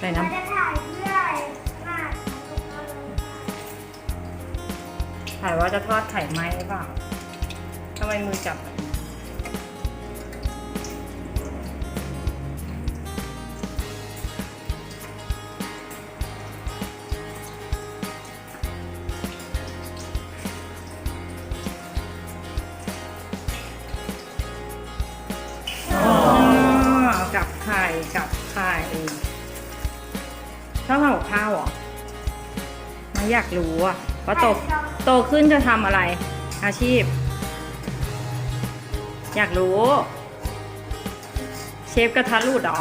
ส่น้เราจะถ่ายเพื่อมากำถ่ายว่าจะทอดไข่ไหมหรือเปล่าทำไมมือจับกับไข่กับไข่ ชอบทำกับข้าวเหรอไม่อยากรู้อะว่าโตโตขึ้นจะทำอะไร อาชีพ อยากรู้ เชฟกระทะรูดเหรอ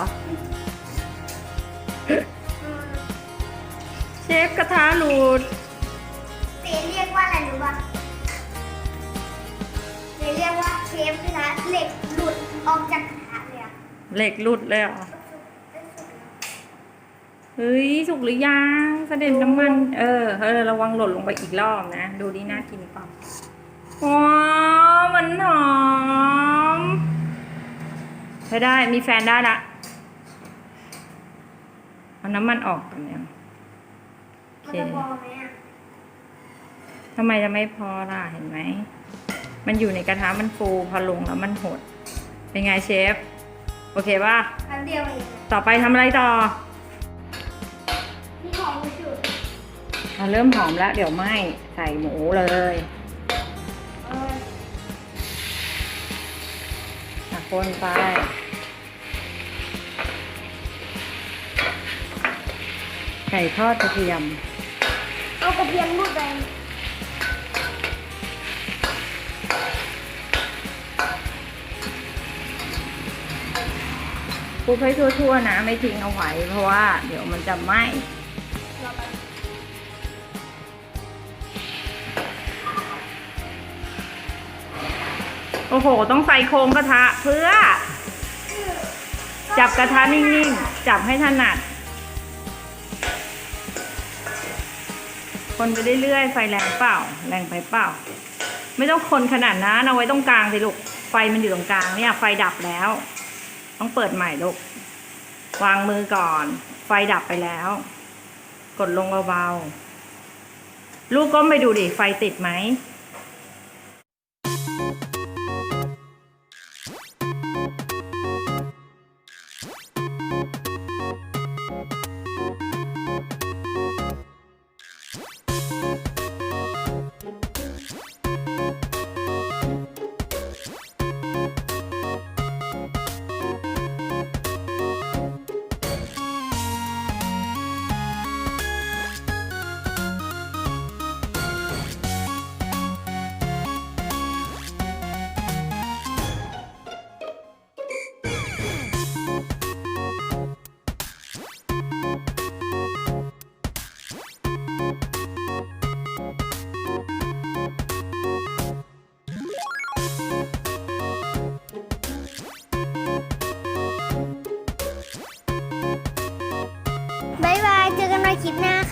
เชฟกระทะรูดเตเรียกว่าอะไรรู้ป่ะเตเรียกว่าเชฟกระทะเหล็กหลุดออกจากกระทะเลยอะเหล็กรูดเลยเหรอ เฮ้ย สุกหรือยังเสด็จน้ำมัน เออเออระวังหล่นลงไปอีกรอบนะ ดูดีน่ากินเปล่าว้าวมันหอมใช้ได้มีแฟนได้ละเอาน้ำมันออกกันยังโอมันเคจะพอไหมอะทำไมจะไม่พอล่ะเห็นไหม มันอยู่ในกระทะมันฟูพอลงแล้วมันหด เป็นไงเชฟ โอเคป่ะครั้งเดียวเองต่อไปทำอะไรต่อ อะเริ่มหอมแล้ว เดี๋ยวไหม่ใส่หมูเลยเอออะคนไปไก่ทอดกระเทียม เอากระเทียมรูดไปคลุกให้ทั่วๆนะ ไม่ทิ้งเอาไว้เพราะว่า เดี๋ยวมันจะไหม้ อ้โห ต้องใส่โครงกระทะเพื่อ จับกระทะนิ่งๆ จับให้ถนัด คนไปเรื่อยๆ ไฟแรงเปล่า แรงไปเปล่า ไม่ต้องคนขนาดนั้นเอาไว้ตรงกลางสิลูก ไฟมันอยู่ตรงกลางเนี่ย ไฟดับแล้ว ต้องเปิดใหม่ลูก วางมือก่อน ไฟดับไปแล้ว กดลงเบาๆ ลูกก้มไปดูดิ ไฟติดไหม you คลิปหน้า